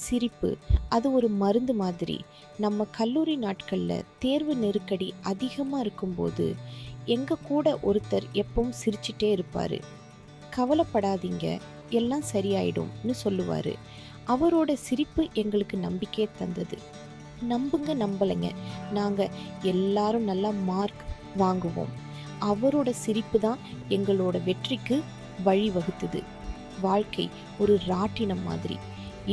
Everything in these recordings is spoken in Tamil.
சிரிப்பு. அது ஒரு மருந்து மாதிரி. நம்ம கல்லூரி நாட்களில் தேர்வு நெருக்கடி அதிகமாக இருக்கும்போது எங்கள் கூட ஒருத்தர் எப்பவும் சிரிச்சிட்டே இருப்பார். கவலைப்படாதீங்க எல்லாம் சரியாயிடும்னு சொல்லுவார். அவரோட சிரிப்பு எங்களுக்கு நம்பிக்கையை தந்தது. நம்புங்க நம்பலைங்க. நாங்கள் எல்லாரும் நல்லா மார்க் வாங்குவோம். அவரோட சிரிப்பு தான் எங்களோட வெற்றிக்கு வழிவகுத்தது. வாழ்க்கை ஒரு ராட்டினம் மாதிரி.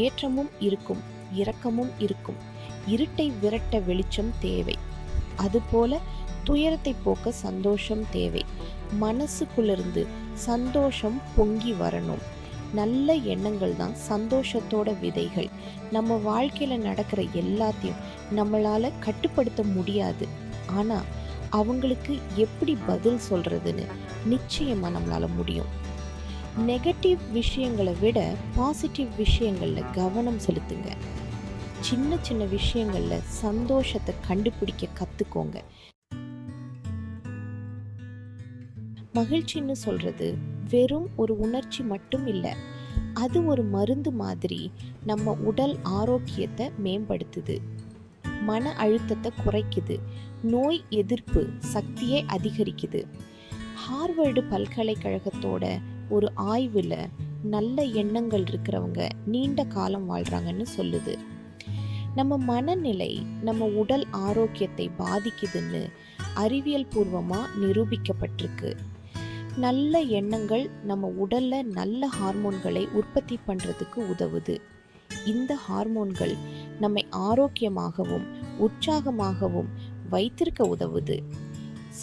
ஏற்றமும் இருக்கும் இரக்கமும் இருக்கும். இருட்டை விரட்ட வெளிச்சம் தேவை. அதுபோல துயரத்தை போக்க சந்தோஷம் தேவை. மனசுக்குள்ளிருந்து சந்தோஷம் பொங்கி வரணும். நல்ல எண்ணங்கள் தான் சந்தோஷத்தோட விதைகள். நம்ம வாழ்க்கையில நடக்கிற எல்லாத்தையும் நம்மளால கட்டுப்படுத்த முடியாது. ஆனா அவங்களுக்கு எப்படி பதில் சொல்றதுன்னு நிச்சயமா நம்மளால முடியும். நெகட்டிவ் விஷயங்களை விட பாசிட்டிவ் விஷயங்களில் கவனம் செலுத்துங்க. சின்ன சின்ன விஷயங்களில் சந்தோஷத்தை கண்டுபிடிக்க கற்றுக்கோங்க மகிழ்ச்சின்னு சொல்கிறது வெறும் ஒரு உணர்ச்சி மட்டும் இல்லை. அது ஒரு மருந்து மாதிரி நம்ம உடல் ஆரோக்கியத்தை மேம்படுத்துது. மன அழுத்தத்தை குறைக்குது. நோய் எதிர்ப்பு சக்தியை அதிகரிக்குது. ஹார்வர்டு பல்கலைக்கழகத்தோட ஒரு ஆய்வில் நல்ல எண்ணங்கள் இருக்கிறவங்க நீண்ட காலம் வாழ்கிறாங்கன்னு சொல்லுது. நம்ம மனநிலை நம்ம உடல் ஆரோக்கியத்தை பாதிக்குதுன்னு அறிவியல் பூர்வமாக நிரூபிக்கப்பட்டிருக்கு. நல்ல எண்ணங்கள் நம்ம உடலில் நல்ல ஹார்மோன்களை உற்பத்தி பண்ணுறதுக்கு உதவுது. இந்த ஹார்மோன்கள் நம்மை ஆரோக்கியமாகவும் உற்சாகமாகவும் வைத்திருக்க உதவுது.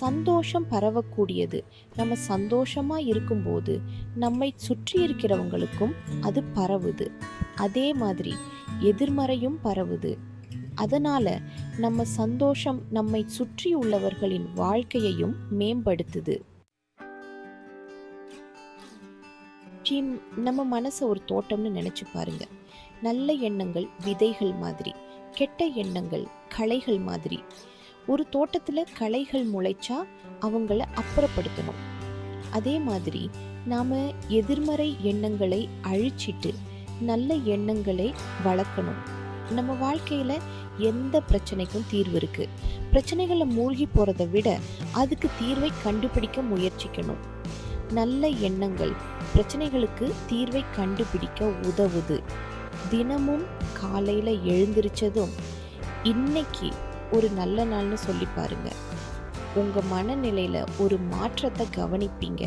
சந்தோஷம் பரவக்கூடியது. நம்ம சந்தோஷமா இருக்கும்போது நம்மை சுற்றி இருக்கிறவங்களுக்கும் அது பரவுது. அதே மாதிரி எதிர்மறையும் பரவுது. அதனால நம்ம சந்தோஷம் நம்மை சுற்றி உள்ளவர்களின் வாழ்க்கையையும் மேம்படுத்துது. நம்ம மனசை ஒரு தோட்டம்னு நினைச்சு பாருங்க. நல்ல எண்ணங்கள் விதைகள் மாதிரி கெட்ட எண்ணங்கள் களைகள் மாதிரி. ஒரு தோட்டத்தில் களைகள் முளைச்சா அவங்கள அப்புறப்படுத்தணும். அதே மாதிரி நாம் எதிர்மறை எண்ணங்களை அழிச்சிட்டு நல்ல எண்ணங்களை வளர்க்கணும். நம்ம வாழ்க்கையில் எந்த பிரச்சனைக்கும் தீர்வு இருக்குது பிரச்சனைகளை மூழ்கி போகிறத விட அதுக்கு தீர்வை கண்டுபிடிக்க முயற்சிக்கணும். நல்ல எண்ணங்கள் பிரச்சனைகளுக்கு தீர்வை கண்டுபிடிக்க உதவுது. தினமும் காலையில் எழுந்திருச்சதும் இன்னைக்கு ஒரு நல்ல நாள்னு சொல்லி பாருங்க. உங்கள் மனநிலையில் ஒரு மாற்றத்தை கவனிப்பீங்க.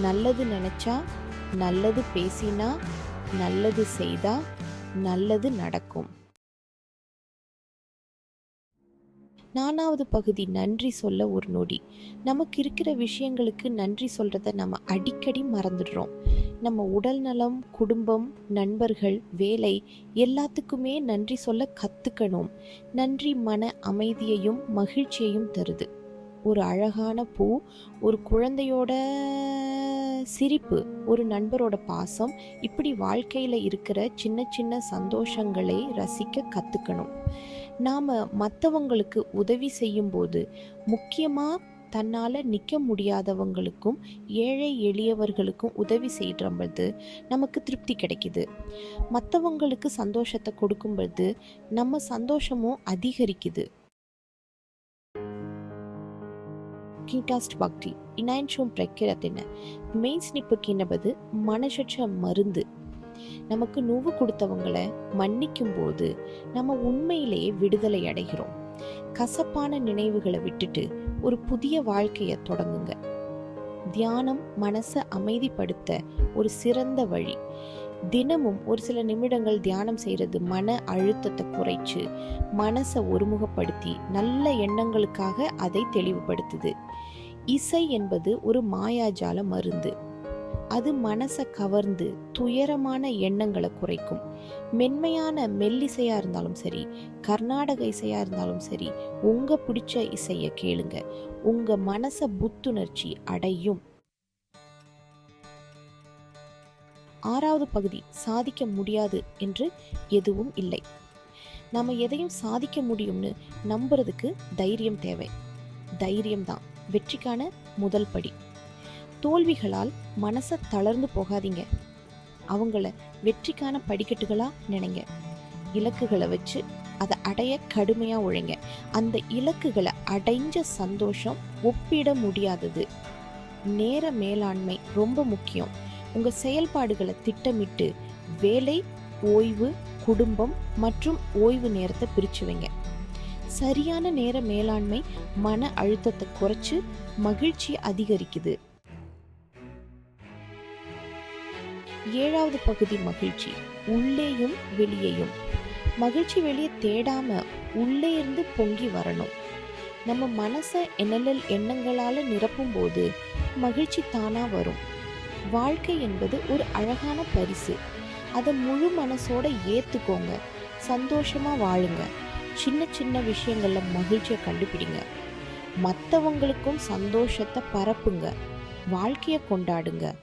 நல்லது நினச்சா நல்லது பேசினா நல்லது செய்தா நல்லது நடக்கும். நானாவது பகுதி நன்றி சொல்ல ஒரு நொடி. நமக்கு இருக்கிற விஷயங்களுக்கு நன்றி சொல்றத நம்ம அடிக்கடி மறந்துடுறோம். நம்ம உடல் நலம் குடும்பம் நண்பர்கள் வேலை எல்லாத்துக்குமே நன்றி சொல்ல கத்துக்கணும். நன்றி மன அமைதியையும் மகிழ்ச்சியையும் தருது. ஒரு அழகான பூ ஒரு குழந்தையோட சிரிப்பு ஒரு நண்பரோட பாசம் இப்படி வாழ்க்கையில் இருக்கிற சின்ன சின்ன சந்தோஷங்களை ரசிக்க கற்றுக்கணும் நாம் மற்றவங்களுக்கு உதவி செய்யும்போது முக்கியமாக தன்னால நிற்க முடியாதவங்களுக்கும் ஏழை எளியவர்களுக்கும் உதவி செய்யும்போது நமக்கு திருப்தி கிடைக்குது மற்றவங்களுக்கு சந்தோஷத்தை கொடுக்கும்போது நம்ம சந்தோஷமும் அதிகரிக்குது ಕೀಟಾಸ್ಟ್ ಭಕ್ತಿ ಇನಾಯನ್ಶೋಂ ಪ್ರಖ್ಯಾತಿನ மெயின் ஸ்னிப்புக்கு என்னபது மனசற்ற மருந்து நமக்கு நோவு கொடுத்தவங்களை மன்னிக்கும் போது நம்ம உண்மையிலேயே விடுதலை அடைகிறோம் கசப்பான நினைவுகளை விட்டுட்டு ஒரு புதிய வாழ்க்கையை தொடங்குங்க. தியானம் மனசை அமைதிப்படுத்த ஒரு சிறந்த வழி. தினமும் ஒரு சில நிமிடங்கள் தியானம் செய்கிறது மன அழுத்தத்தை குறைச்சு மனசை ஒருமுகப்படுத்தி நல்ல எண்ணங்களுக்காக அதை தெளிவுபடுத்துது. இசை என்பது ஒரு மாயாஜால மருந்து. அது மனசை கவர்ந்து துயரமான எண்ணங்களை குறைக்கும். மென்மையான மெல்லிசையாக இருந்தாலும் சரி கர்நாடக இசையாக இருந்தாலும் சரி உங்கள் பிடிச்ச இசையை கேளுங்க. உங்கள் மனச புத்துணர்ச்சி அடையும். ஆறாவது பகுதி சாதிக்க முடியாது என்று எதுவும் இல்லை. நம்ம எதையும் சாதிக்க முடியும்னு நம்புறதுக்கு தைரியம் தேவை. தைரியம்தான் வெற்றிக்கான முதல் படி. தோல்விகளால் மனசை தளர்ந்து போகாதீங்க. அவங்கள வெற்றிக்கான படிக்கட்டுகளாக நினைங்க. இலக்குகளை வச்சு அதை அடைய கடுமையாக உழைங்க. அந்த இலக்குகளை அடைஞ்ச சந்தோஷம் ஒப்பிட முடியாதது. நேர மேலாண்மை ரொம்ப முக்கியம். உங்கள் செயல்பாடுகளை திட்டமிட்டு வேலை ஓய்வு குடும்பம் மற்றும் ஓய்வு நேரத்தை பிரிச்சு வைங்க. சரியான நேர மேலாண்மை மன அழுத்தத்தை குறைச்சு மகிழ்ச்சி அதிகரிக்குது. ஏழாவது பகுதி மகிழ்ச்சி. உள்ளேயும் வெளியேயும். மகிழ்ச்சி வெளியே தேடாம உள்ளே இருந்து பொங்கி வரணும். நம்ம மனசை எண்ணல் எண்ணங்களால நிரப்பும் போது மகிழ்ச்சி தானா வரும். வாழ்க்கை என்பது ஒரு அழகான பரிசு. அதை முழு மனசோட ஏத்துக்கோங்க. சந்தோஷமா வாழுங்க. சின்ன சின்ன விஷயங்கள்ல மகிழ்ச்சியை கண்டுபிடிங்க. மற்றவங்களுக்கும் சந்தோஷத்தை பரப்புங்க. வாழ்க்கையை கொண்டாடுங்க.